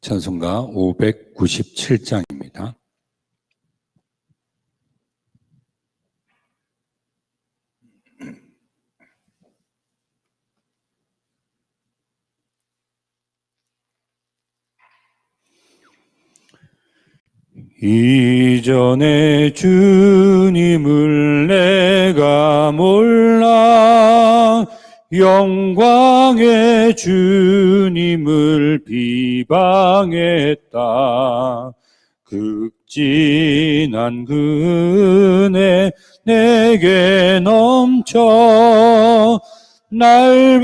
찬송가 597장입니다. 이전에 주님을 내가 몰라 영광의 주님을 비방했다. 극진한 그 은혜 내게 넘쳐 날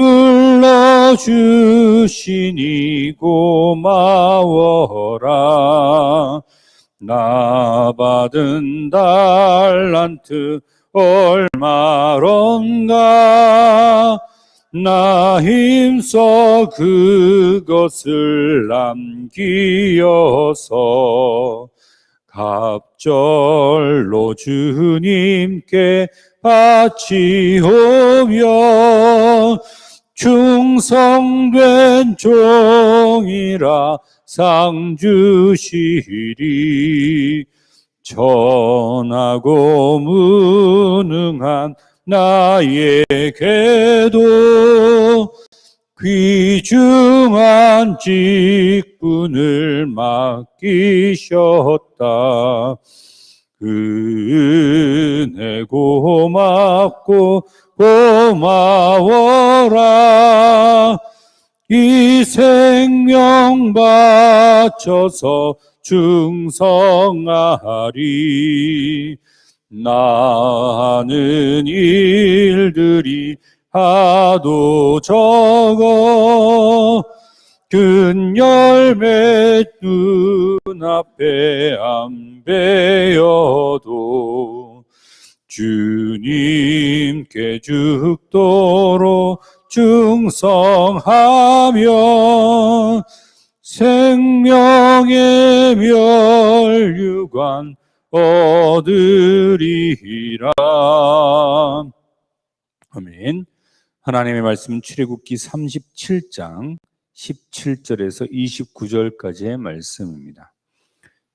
불러주시니 고마워라. 나 받은 달란트 얼마론가 나 힘써 그것을 남기어서 갑절로 주님께 바치오며 충성된 종이라 상 주시리. 전하고 무능한 나에게도 귀중한 직분을 맡기셨다. 은혜 고맙고 고마워라. 이 생명 바쳐서 충성하리. 나는 일들이 하도 적어 큰 열매 눈앞에 안 베어도 주님께 죽도록 충성하며 생명의 멸류관 얻으리라. 아멘. 하나님의 말씀 출애굽기 37장 17절에서 29절까지의 말씀입니다.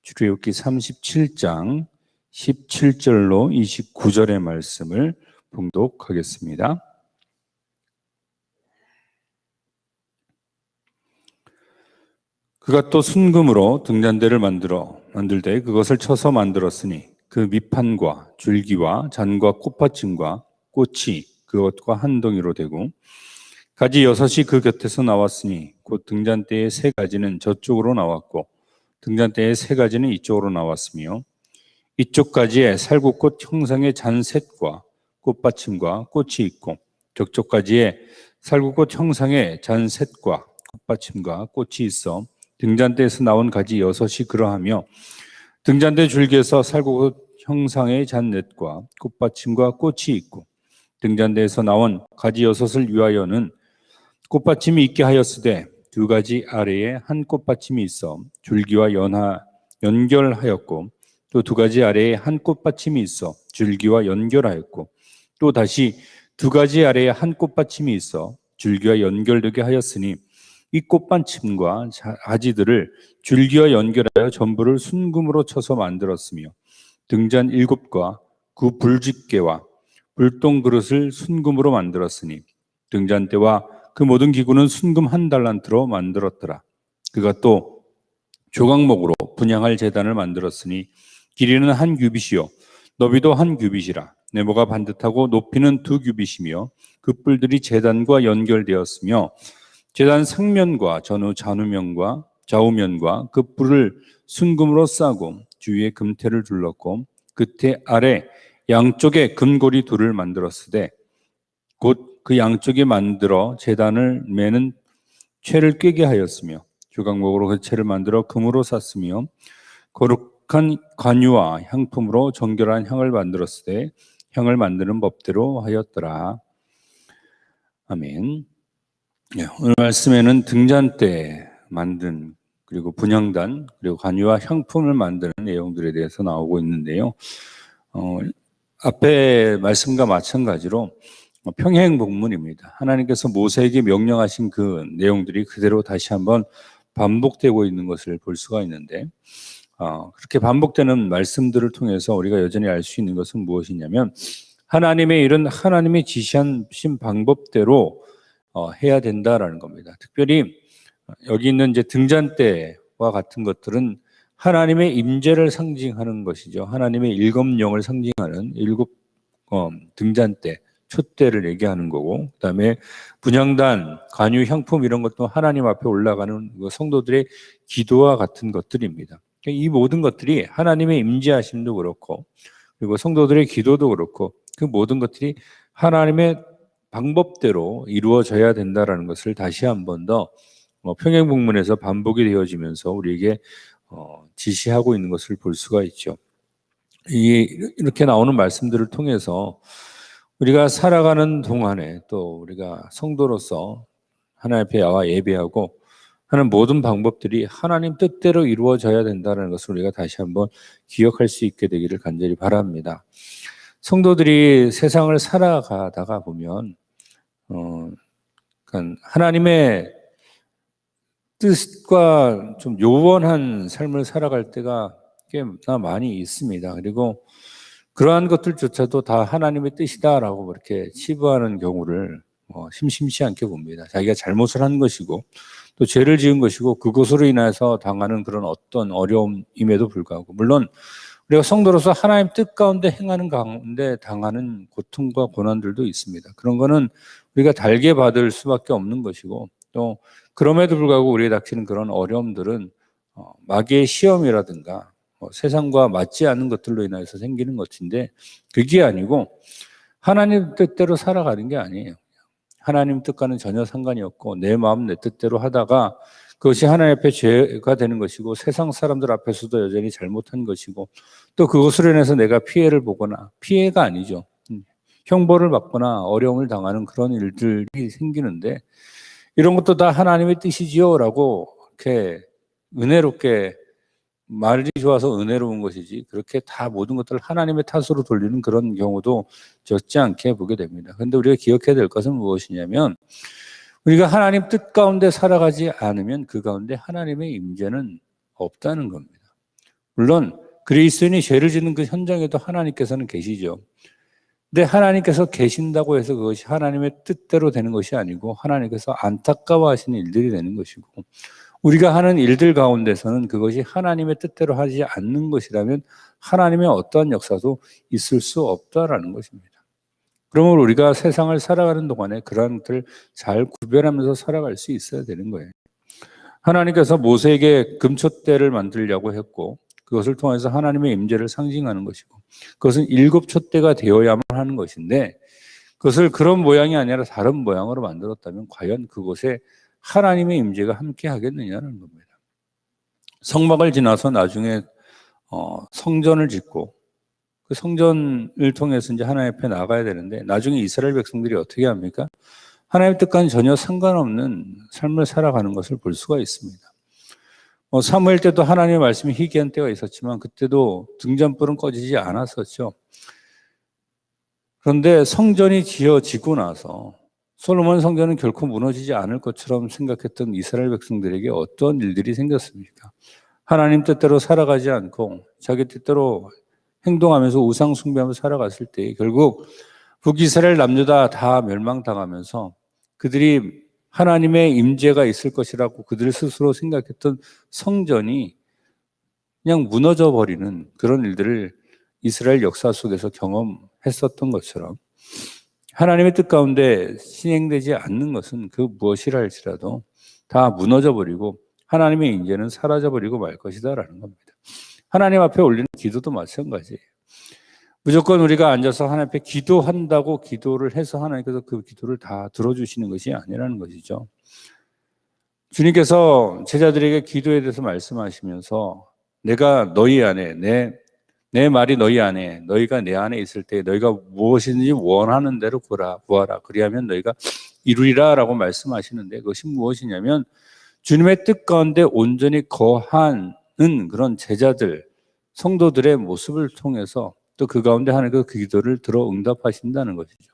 출애굽기 37장 17절로 29절의 말씀을 봉독하겠습니다. 그가 또 순금으로 등잔대를 만들어 만들되 그것을 쳐서 만들었으니 그 밑판과 줄기와 잔과 꽃받침과 꽃이 그것과 한 동이로 되고 가지 여섯이 그 곁에서 나왔으니 곧 등잔대의 세 가지는 저쪽으로 나왔고 등잔대의 세 가지는 이쪽으로 나왔으며 이쪽 가지에 살구꽃 형상의 잔셋과 꽃받침과 꽃이 있고 저쪽 가지에 살구꽃 형상의 잔셋과 꽃받침과 꽃이 있어 등잔대에서 나온 가지 여섯이 그러하며 등잔대 줄기에서 살구꽃 형상의 잔넷과 꽃받침과 꽃이 있고 등잔대에서 나온 가지 여섯을 위하여는 꽃받침이 있게 하였으되 두 가지 아래에 한 꽃받침이 있어 줄기와 연하 연결하였고 또 두 가지 아래에 한 꽃받침이 있어 줄기와 연결하였고 또 다시 두 가지 아래에 한 꽃받침이 있어 줄기와 연결되게 하였으니 이 꽃받침과 가지들을 줄기와 연결하여 전부를 순금으로 쳐서 만들었으며 등잔 일곱과 그 불집게와 불똥 그릇을 순금으로 만들었으니 등잔대와 그 모든 기구는 순금 한 달란트로 만들었더라. 그가 또 조각목으로 분양할 재단을 만들었으니 길이는 한 규빗이요 너비도 한 규빗이라 네모가 반듯하고 높이는 두 규빗이며 그 뿔들이 재단과 연결되었으며 재단 상면과 전후 잔우면과 좌우면과 그 뿔을 순금으로 싸고 주위에 금태를 둘렀고 끝에 아래 양쪽에 금고리 둘을 만들었으되 곧 그 양쪽에 만들어 재단을 매는 채를 꿰게 하였으며 조각목으로 그 채를 만들어 금으로 샀으며 거룩한 관유와 향품으로 정결한 향을 만들었으되 향을 만드는 법대로 하였더라. 아멘. 네, 오늘 말씀에는 등잔대 만든 그리고 분향단 그리고 관유와 향품을 만드는 내용들에 대해서 나오고 있는데요. 어, 앞에 말씀과 마찬가지로 평행 복문입니다. 하나님께서 모세에게 명령하신 그 내용들이 그대로 다시 한번 반복되고 있는 것을 볼 수가 있는데 어, 그렇게 반복되는 말씀들을 통해서 우리가 여전히 알 수 있는 것은 무엇이냐면 하나님의 일은 하나님이 지시하신 방법대로 어, 해야 된다라는 겁니다. 특별히 여기 있는 이제 등잔대와 같은 것들은 하나님의 임재를 상징하는 것이죠. 하나님의 일곱 영을 상징하는 일곱 어, 등잔대, 촛대를 얘기하는 거고, 그다음에 분향단, 관유, 향품 이런 것도 하나님 앞에 올라가는 그 성도들의 기도와 같은 것들입니다. 이 모든 것들이 하나님의 임재하심도 그렇고, 그리고 성도들의 기도도 그렇고, 그 모든 것들이 하나님의 방법대로 이루어져야 된다라는 것을 다시 한 번더 어, 평행복문에서 반복이 되어지면서 우리에게 어, 지시하고 있는 것을 볼 수가 있죠. 이 이렇게 나오는 말씀들을 통해서 우리가 살아가는 동안에 또 우리가 성도로서 하나님 앞에 나와 예배하고 하는 모든 방법들이 하나님 뜻대로 이루어져야 된다는 것을 우리가 다시 한번 기억할 수 있게 되기를 간절히 바랍니다. 성도들이 세상을 살아가다가 보면 어, 그러니까 하나님의 뜻과 좀 요원한 삶을 살아갈 때가 꽤나 많이 있습니다. 그리고 그러한 것들조차도 다 하나님의 뜻이다라고 그렇게 치부하는 경우를 뭐 심심치 않게 봅니다. 자기가 잘못을 한 것이고 또 죄를 지은 것이고 그것으로 인해서 당하는 그런 어떤 어려움임에도 불구하고 물론 우리가 성도로서 하나님 뜻 가운데 행하는 가운데 당하는 고통과 고난들도 있습니다. 그런 거는 우리가 달게 받을 수밖에 없는 것이고 또 그럼에도 불구하고 우리에 닥치는 그런 어려움들은 어, 마귀의 시험이라든가 뭐 세상과 맞지 않는 것들로 인해서 생기는 것인데 그게 아니고 하나님 뜻대로 살아가는 게 아니에요. 하나님 뜻과는 전혀 상관이 없고 내 마음 내 뜻대로 하다가 그것이 하나님 앞에 죄가 되는 것이고 세상 사람들 앞에서도 여전히 잘못한 것이고 또 그것으로 인해서 내가 피해를 보거나 피해가 아니죠. 음, 형벌을 받거나 어려움을 당하는 그런 일들이 생기는데 이런 것도 다 하나님의 뜻이지요라고 이렇게 은혜롭게 말이 좋아서 은혜로운 것이지 그렇게 다 모든 것들을 하나님의 탓으로 돌리는 그런 경우도 적지 않게 보게 됩니다. 그런데 우리가 기억해야 될 것은 무엇이냐면 우리가 하나님 뜻 가운데 살아가지 않으면 그 가운데 하나님의 임재는 없다는 겁니다. 물론 그리스도인이 죄를 짓는 그 현장에도 하나님께서는 계시죠. 근데 하나님께서 계신다고 해서 그것이 하나님의 뜻대로 되는 것이 아니고 하나님께서 안타까워하시는 일들이 되는 것이고 우리가 하는 일들 가운데서는 그것이 하나님의 뜻대로 하지 않는 것이라면 하나님의 어떠한 역사도 있을 수 없다라는 것입니다. 그러므로 우리가 세상을 살아가는 동안에 그러한 것들을 잘 구별하면서 살아갈 수 있어야 되는 거예요. 하나님께서 모세에게 금초대를 만들려고 했고 그것을 통해서 하나님의 임재를 상징하는 것이고 그것은 일곱 촛대가 되어야만 하는 것인데 그것을 그런 모양이 아니라 다른 모양으로 만들었다면 과연 그곳에 하나님의 임재가 함께 하겠느냐는 겁니다. 성막을 지나서 나중에 어, 성전을 짓고 그 성전을 통해서 이제 하나님 앞에 나가야 되는데 나중에 이스라엘 백성들이 어떻게 합니까? 하나님 뜻과는 전혀 상관없는 삶을 살아가는 것을 볼 수가 있습니다. 어, 사무엘 때도 하나님의 말씀이 희귀한 때가 있었지만 그때도 등잔불은 꺼지지 않았었죠. 그런데 성전이 지어지고 나서 솔로몬 성전은 결코 무너지지 않을 것처럼 생각했던 이스라엘 백성들에게 어떤 일들이 생겼습니까? 하나님 뜻대로 살아가지 않고 자기 뜻대로 행동하면서 우상 숭배하면서 살아갔을 때 결국 북이스라엘 남유다 다 멸망당하면서 그들이 하나님의 임재가 있을 것이라고 그들 스스로 생각했던 성전이 그냥 무너져 버리는 그런 일들을 이스라엘 역사 속에서 경험했었던 것처럼 하나님의 뜻 가운데 시행되지 않는 것은 그 무엇이라 할지라도 다 무너져 버리고 하나님의 인재는 사라져 버리고 말 것이다라는 겁니다. 하나님 앞에 올리는 기도도 마찬가지예요. 무조건 우리가 앉아서 하나님 앞에 기도한다고 기도를 해서 하나님께서 그 기도를 다 들어주시는 것이 아니라는 것이죠. 주님께서 제자들에게 기도에 대해서 말씀하시면서 내가 너희 안에 내, 내 말이 너희 안에 너희가 내 안에 있을 때 너희가 무엇이든지 원하는 대로 구하라, 구하라. 그리하면 너희가 이루리라 라고 말씀하시는데 그것이 무엇이냐면 주님의 뜻 가운데 온전히 거하 는 그런 제자들, 성도들의 모습을 통해서 또 그 가운데 하나님께서 그 기도를 들어 응답하신다는 것이죠.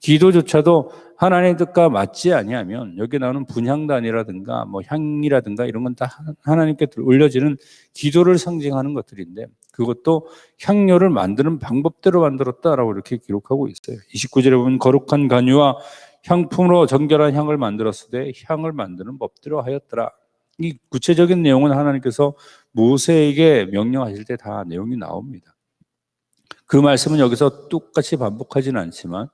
기도조차도 하나님의 뜻과 맞지 아니하면 여기 나오는 분향단이라든가 뭐 향이라든가 이런 건 다 하나님께 올려지는 기도를 상징하는 것들인데 그것도 향료를 만드는 방법대로 만들었다라고 이렇게 기록하고 있어요. 29절에 보면 거룩한 간유와 향품으로 정결한 향을 만들었을 때 향을 만드는 법대로 하였더라. 이 구체적인 내용은 하나님께서 모세에게 명령하실 때 다 내용이 나옵니다. 그 말씀은 여기서 똑같이 반복하지는 않지만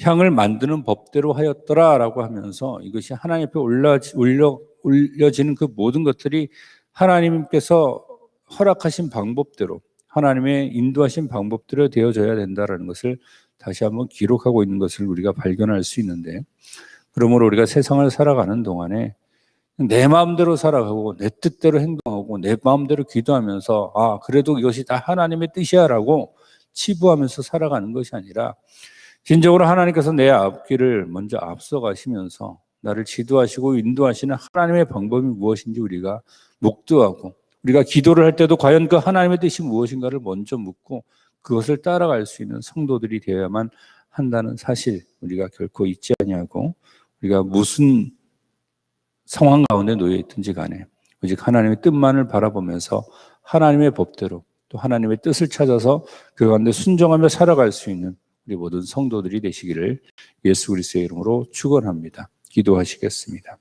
향을 만드는 법대로 하였더라라고 하면서 이것이 하나님 앞에 올라 올려 올려지는 그 모든 것들이 하나님께서 허락하신 방법대로 하나님의 인도하신 방법대로 되어져야 된다라는 것을 다시 한번 기록하고 있는 것을 우리가 발견할 수 있는데 그러므로 우리가 세상을 살아가는 동안에 내 마음대로 살아가고 내 뜻대로 행동하고 내 마음대로 기도하면서 아 그래도 이것이 다 하나님의 뜻이야라고 치부하면서 살아가는 것이 아니라 진정으로 하나님께서 내 앞길을 먼저 앞서가시면서 나를 지도하시고 인도하시는 하나님의 방법이 무엇인지 우리가 묵도하고 우리가 기도를 할 때도 과연 그 하나님의 뜻이 무엇인가를 먼저 묻고 그것을 따라갈 수 있는 성도들이 되어야만 한다는 사실 우리가 결코 잊지 아니하고 우리가 무슨 상황 가운데 놓여 있든지 간에 오직 하나님의 뜻만을 바라보면서 하나님의 법대로 또 하나님의 뜻을 찾아서 그 가운데 순종하며 살아갈 수 있는 우리 모든 성도들이 되시기를 예수 그리스도의 이름으로 축원합니다. 기도하시겠습니다.